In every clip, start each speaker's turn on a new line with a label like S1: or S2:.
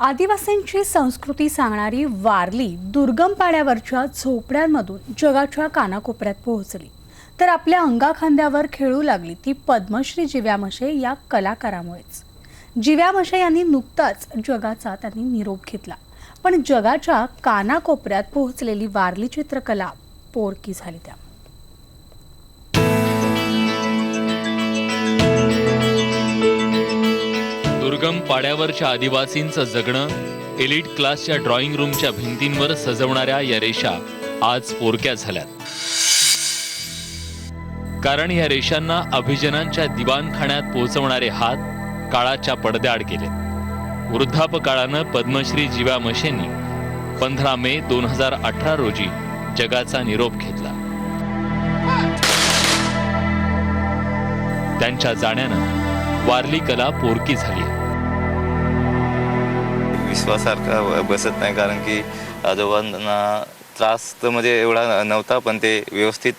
S1: आदिवासींची संस्कृती सांगणारी वारली दुर्गम पाड्यावरच्या झोपड्यांमधून जगाच्या कानाकोपऱ्यात पोहोचली. तर आपल्या अंगाखांद्यावर खेळू लागली ती पद्मश्री जिव्या मशे या कलाकारामुळेच. जिव्या मशे यांनी नुकताच जगाचा त्यांनी निरोप घेतला. पण जगाच्या कानाकोपऱ्यात पोहोचलेली वारली चित्रकला पोरकी झाली त्या
S2: दुर्गम पाड्यावरच्या आदिवासींचं जगणं एलिट क्लासच्या ड्रॉइंग रूमच्या भिंतींवर सजवणाऱ्या या रेषा आज पोरक्या झाल्यात. कारण या रेषांना अभिजनांच्या दिवाणखाण्यात पोहोचवणारे हात काळाच्या पडद्याआड केले वृद्धापकाळानं पद्मश्री जीवा मशेंनी पंधरा मे दोन हजार अठरा रोजी जगाचा निरोप घेतला. त्यांच्या जाण्यानं वारली कला पोरकी झाली
S3: विश्वासारखा बसत नाही कारण की आजोबांना त्रास तर म्हणजे एवढा नव्हता पण ते व्यवस्थित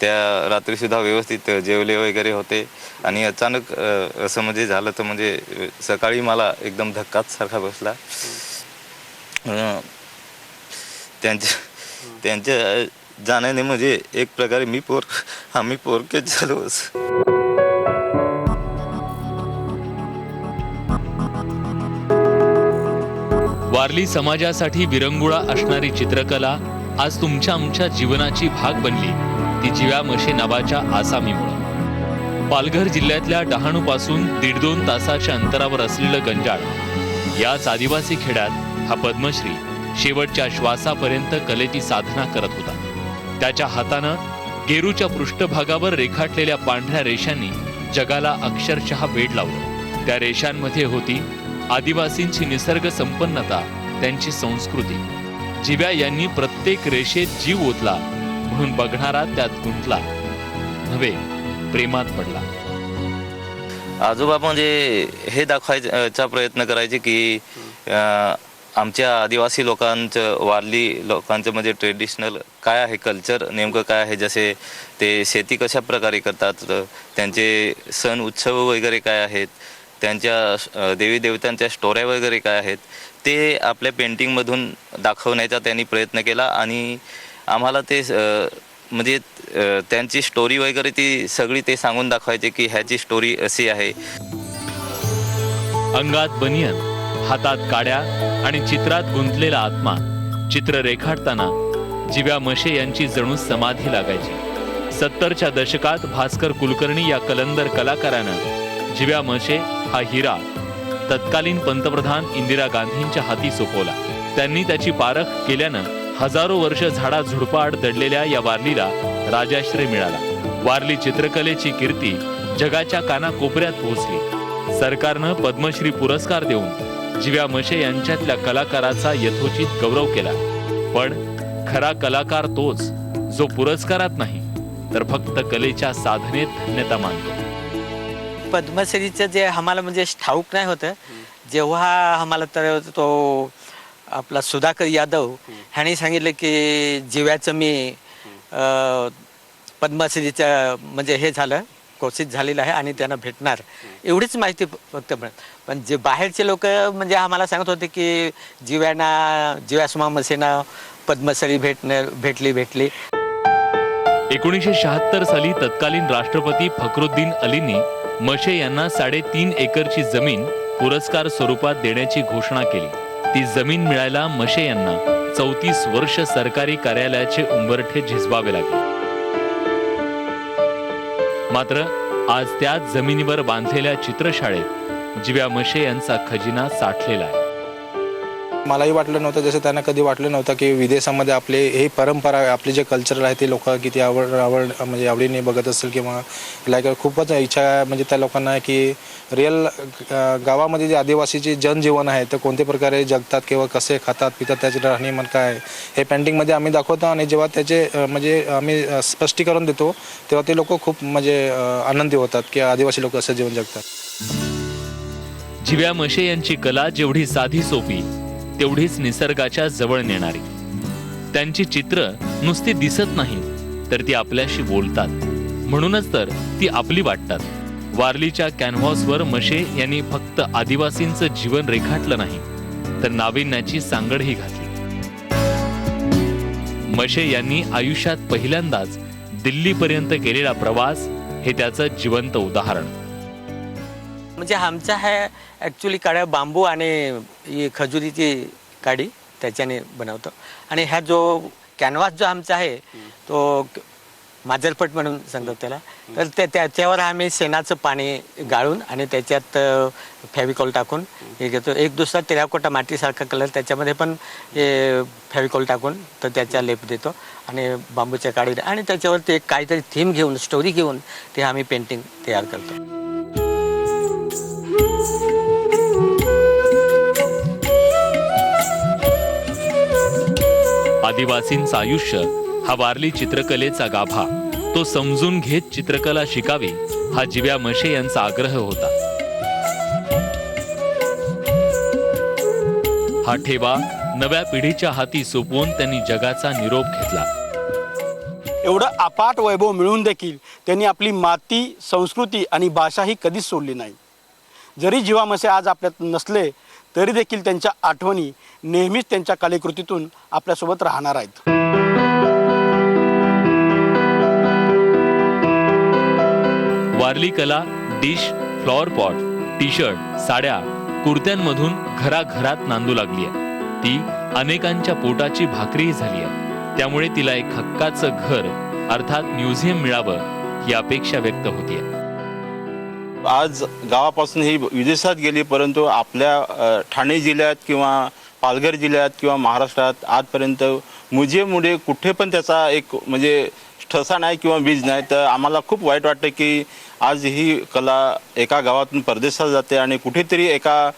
S3: त्या रात्रीसुद्धा व्यवस्थित जेवले वगैरे होते. आणि अचानक असं म्हणजे झालं तर म्हणजे सकाळी मला एकदम धक्काच सारखा बसला. त्यांच्या त्यांच्या जाण्याने म्हणजे एक प्रकारे मी पोर आम्ही पोरकेच झालो असं.
S2: वारली समाजासाठी विरंगुळा असणारी चित्रकला आज तुमच्या आमच्या जीवनाची भाग बनली. ती जिव्या मशे नावाच्या आसामीमुळे. पालघर जिल्ह्यातल्या डहाणूपासून दीड दोन तासाच्या अंतरावर असलेलं गंजाळ. याच आदिवासी खेड्यात हा पद्मश्री शेवटच्या श्वासापर्यंत कलेची साधना करत होता. त्याच्या हातानं गेरूच्या पृष्ठभागावर रेखाटलेल्या पांढऱ्या रेषांनी जगाला अक्षरशः वेड लावलं. त्या रेषांमध्ये होती आदिवासींची निसर्ग संपन्नता त्यांची संस्कृती. जिव्या यांनी प्रत्येक रेषेत जीव ओतला म्हणून बघणारा त्यात गुंतला. नव्हे प्रेमात पडला.
S3: आजोबा म्हणजे हे दाखवायचा प्रयत्न करायचे की अं, आमच्या आदिवासी लोकांचं वारली लोकांचं म्हणजे ट्रेडिशनल काय आहे कल्चर नेमकं काय आहे? जसे ते शेती कशा प्रकारे करतात? त्यांचे सण उत्सव वगैरे काय आहेत? त्यांच्या देवी देवतांच्या स्टोऱ्या वगैरे काय आहेत ते आपल्या पेंटिंगमधून दाखवण्याचा त्यांनी प्रयत्न केला आणि आम्हाला ते म्हणजे त्यांची स्टोरी वगैरे ती सगळी ते सांगून दाखवायचे की ह्याची स्टोरी अशी आहे.
S2: अंगात बनियन हातात काड्या आणि चित्रात गुंतलेला आत्मा चित्र रेखाटताना जिव्या मशे यांची जणू समाधी लागायची. सत्तरच्या दशकात भास्कर कुलकर्णी या कलंदर कलाकारानं जिव्या मशे हा हिरा तत्कालीन पंतप्रधान इंदिरा गांधींच्या हाती सोपवला. त्यांनी त्याची पारख केल्यानं हजारो वर्ष झाडा झुडपाड दडलेल्या या वारलीला राजाश्रय मिळाला. वारली चित्रकलेची कीर्ती जगाच्या कानाकोपऱ्यात पोहोचली. सरकारनं पद्मश्री पुरस्कार देऊन जिव्या मशे यांच्यातल्या कलाकाराचा यथोचित गौरव केला. पण खरा कलाकार तोच जो पुरस्कारात नाही तर फक्त कलेच्या साधनेत धन्यता मानतो.
S4: पद्मश्रीचं जे आम्हाला म्हणजे ठाऊक नाही होतं जेव्हा आम्हाला तर तो आपला सुधाकर यादव ह्याने सांगितलं की जिव्याचं मी अं, पद्मश्रीचं म्हणजे हे झालं कोशिश झालेलं आहे आणि त्यांना भेटणार. एवढीच माहिती फक्त मिळत पण जे बाहेरचे लोक म्हणजे आम्हाला सांगत होते की जिव्याना जिव्यासुमा मसेना पद्मश्री भेटणार भेटली भेटली.
S2: एकोणीसशे शहात्तर साली तत्कालीन राष्ट्रपती फखरुद्दीन अलींनी मशे यांना साडेतीन एकरची जमीन पुरस्कार स्वरूपात देण्याची घोषणा केली. ती जमीन मिळायला मशे यांना चौतीस वर्ष सरकारी कार्यालयाचे उंबरठे झिजवावे लागले. मात्र आज त्याच जमिनीवर बांधलेल्या चित्रशाळेत जिव्या मशे यांचा खजिना साठलेला आहे.
S5: मलाही वाटलं नव्हतं जसं त्यांना कधी वाटलं नव्हतं की विदेशामध्ये आपले हे परंपरा आपले जे कल्चर आहे ते लोक किती आवड आवड म्हणजे आवडीने बघत असेल किंवा लाईक खूपच इच्छा आहे म्हणजे त्या लोकांना की रिअल गावामध्ये जे आदिवासीचे जनजीवन आहे ते कोणत्या प्रकारे जगतात किंवा कसे खातात पितात त्याचे राहणीमान काय आहे हे पेंटिंगमध्ये आम्ही दाखवतो आणि जेव्हा त्याचे म्हणजे आम्ही स्पष्टीकरण देतो तेव्हा ते लोक खूप म्हणजे आनंदी होतात की आदिवासी लोक असं जीवन जगतात.
S2: जिव्या मशे यांची कला जेवढी साधी सोपी तेवढीच निसर्गाच्या जवळ नेणारी. त्यांची चित्र नुसती दिसत नाही तर ती आपल्याशी बोलतात. म्हणूनच तर ती आपली वाटतात. वारलीच्या कॅनव्हासवर मशे यांनी फक्त आदिवासींचं जीवन रेखाटलं नाही तर नाविन्याची सांगडही घातली. मशे यांनी आयुष्यात पहिल्यांदाच दिल्लीपर्यंत केलेला प्रवास हे त्याचं जिवंत उदाहरण.
S4: म्हणजे आमचा हा ॲक्च्युली काड्या बांबू आणि खजुरीची काडी त्याच्याने बनवतो. आणि ह्या जो कॅनव्हास जो आमचा आहे तो माजरपट म्हणून सांगतो त्याला. तर त्या त्याच्यावर आम्ही शेणाचं पाणी गाळून आणि त्याच्यात फॅविकॉल टाकून हे घेतो. एक दुसरा तेराकोटा मातीसारखा कलर त्याच्यामध्ये पण फॅविकॉल टाकून तर त्याच्या लेप देतो आणि बांबूच्या काडी आणि त्याच्यावर ते काहीतरी थीम घेऊन स्टोरी घेऊन ते आम्ही पेंटिंग तयार करतो.
S2: आदिवासींचं आयुष्य हा वारली चित्रकलेचा गाभा. तो समजून घेत चित्रकला शिकावी हा जिव्या मशे यांचा आग्रह होता. हा ठेवा नव्या पिढीच्या हाती सोपवून त्यांनी जगाचा निरोप घेतला.
S6: एवढं अपाट वैभव मिळून देखील त्यांनी आपली माती संस्कृती आणि भाषा ही कधीच सोडली नाही. जरी जीवामसे आज आपल्यात नसले तरी देखील त्यांच्या आठवणी नेहमीच त्यांच्या कलेकृतीतून आपल्यासोबत राहणार आहेत.
S2: वारली कला dish flower pot T shirt साड्या कुर्त्यांमधून घराघरात नांदू लागली आहे ती अनेकांच्या पोटाची भाकरीही झाली आहे त्यामुळे तिला एक हक्काचं घर अर्थात म्युझियम मिळावं ही अपेक्षा व्यक्त होतीये.
S7: आज गावापासून ही विदेशात गेली परंतु आपल्या ठाणे जिल्ह्यात किंवा पालघर जिल्ह्यात किंवा महाराष्ट्रात आजपर्यंत मुझेमुळे कुठे पण त्याचा एक म्हणजे ठसा नाही किंवा बीज नाही. तर आम्हाला खूप वाईट वाटतं की आज ही कला एका गावातून परदेशात जाते आणि कुठेतरी एका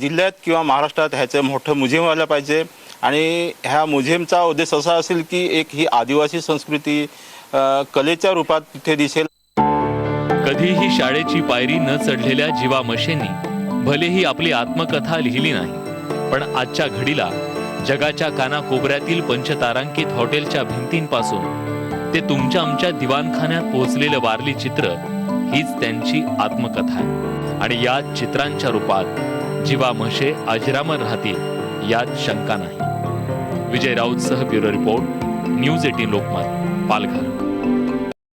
S7: जिल्ह्यात किंवा महाराष्ट्रात ह्याचं मोठं म्युझियम व्हायला पाहिजे. आणि ह्या म्युझियमचा उद्देश असा असेल की एक ही आदिवासी संस्कृती कलेच्या रूपात तिथे दिसेल
S2: कधीही शाळेची पायरी न चढलेल्या जीवा मशेंनी भलेही आपली आत्मकथा लिहिली नाही पण आजच्या घडीला जगाच्या कानाकोपऱ्यातील पंचतारांकित हॉटेलच्या भिंतींपासून ते तुमच्या आमच्या दिवाणखान्यात पोहोचलेलं वारली चित्र हीच त्यांची आत्मकथा आहे. आणि या चित्रांच्या रूपात जीवा म्हशे अजरामर राहतील यात शंका नाही. विजय राऊत सह bureau report news eighteen Lokmat Palghar.